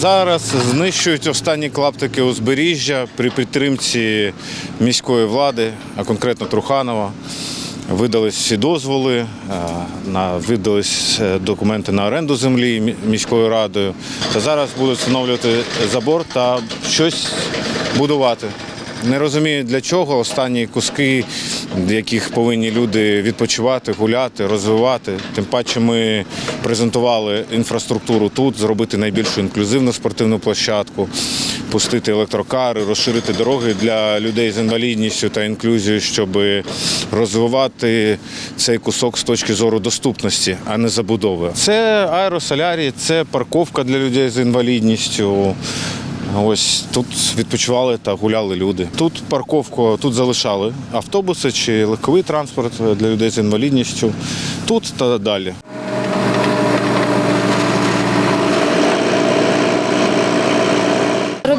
Зараз знищують останні клаптики узбережжя при підтримці міської влади, а конкретно Труханова. Видались всі дозволи, е, видались е, документи на оренду землі міською радою. Та зараз будуть встановлювати забор та щось будувати. Не розумію для чого останні куски, яких повинні люди відпочивати, гуляти, розвивати. Тим паче ми презентували інфраструктуру тут, зробити найбільшу інклюзивну спортивну площадку, пустити електрокари, розширити дороги для людей з інвалідністю та інклюзією, щоб розвивати цей кусок з точки зору доступності, а не забудови. Це аеросолярій, це парковка для людей з інвалідністю. Ось тут відпочивали та гуляли люди. Тут парковку тут залишали автобуси чи легковий транспорт для людей з інвалідністю. Тут та далі.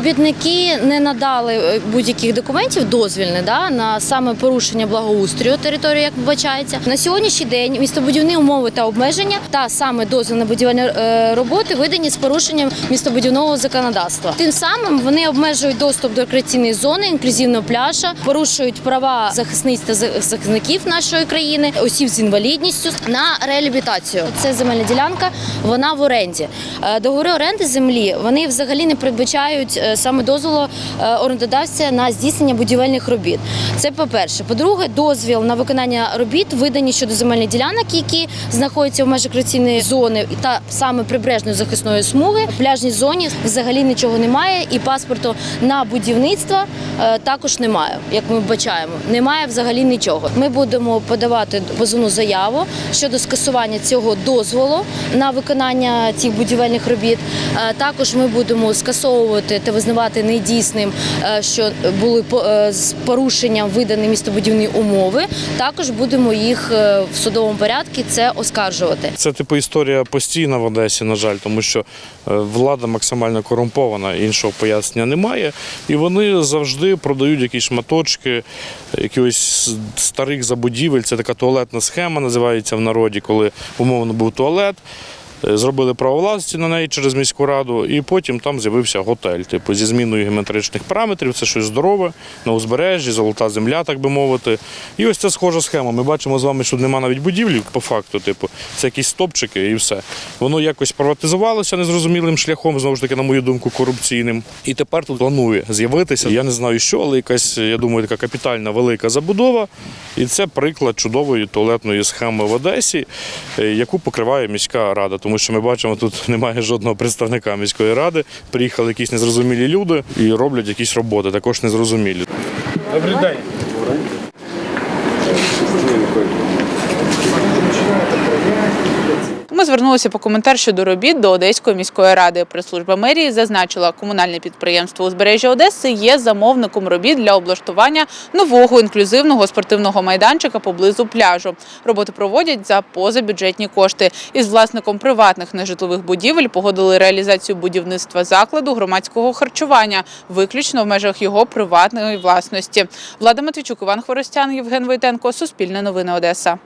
Робітники не надали е, будь-яких документів дозвільне да, на саме порушення благоустрою території, як вбачається. На сьогоднішній день містобудівні умови та обмеження та саме дозвіл на будівельні е, роботи видані з порушенням містобудівного законодавства. Тим самим вони обмежують доступ до рекреаційної зони, інклюзивного пляжа, порушують права захисниць та захисників нашої країни, осіб з інвалідністю на реабілітацію. Це земельна ділянка, вона в оренді. Е, Договори оренди землі вони взагалі не передбачають саме дозволу е, орендодавця на здійснення будівельних робіт. Це по-перше. По-друге, дозвіл на виконання робіт видані щодо земельних ділянок, які знаходяться в межах рекреаційної зони та саме прибережної захисної смуги. В пляжній зоні взагалі нічого немає, і паспорту на будівництво е, також немає. Як ми бачаємо, немає взагалі нічого. Ми будемо подавати позовну заяву щодо скасування цього дозволу на виконання цих будівельних робіт. Е, Також ми будемо скасовувати та визнавати недійсним, е, що були е, з порушенням видані містобудівні умови. Також будемо їх е, в судовому порядку це оскаржувати. Це типу історія постійна в Одесі, на жаль, тому що влада максимально корумпована, іншого пояснення немає. І вони завжди продають якісь шматочки якихось старих забудівель. Це така туалетна схема, називається в народі, коли умовно був туалет. Е, Зробили право на неї через міську раду, і потім там з'явився готель, типу зі зміною геометричних параметрів. Це щось здорове на узбережжі, золота земля, так би мовити. І ось це схожа схема. Ми бачимо з вами, що нема навіть будівлі по факту. Типу, це якісь стопчики і все. Воно якось приватизувалося незрозумілим шляхом, знову ж таки, на мою думку, корупційним. І тепер тут планує з'явитися. Я не знаю, що, але якась, я думаю, така капітальна велика забудова. І це приклад чудової туалетної схеми в Одесі, е, яку покриває міська рада. Тому що ми бачимо, тут немає жодного представника міської ради. Приїхали якісь незрозумілі люди і роблять якісь роботи, також незрозумілі. Добрий день. Ми звернулися по коментар щодо робіт до Одеської міської ради. Прес-служба мерії зазначила, комунальне підприємство узбережжя Одеси є замовником робіт для облаштування нового інклюзивного спортивного майданчика поблизу пляжу. Роботи проводять за позабюджетні кошти. Із власником приватних нежитлових будівель погодили реалізацію будівництва закладу громадського харчування, виключно в межах його приватної власності. Влада Матвійчук, Іван Хворостян, Євген Войтенко, Суспільне новини Одеса.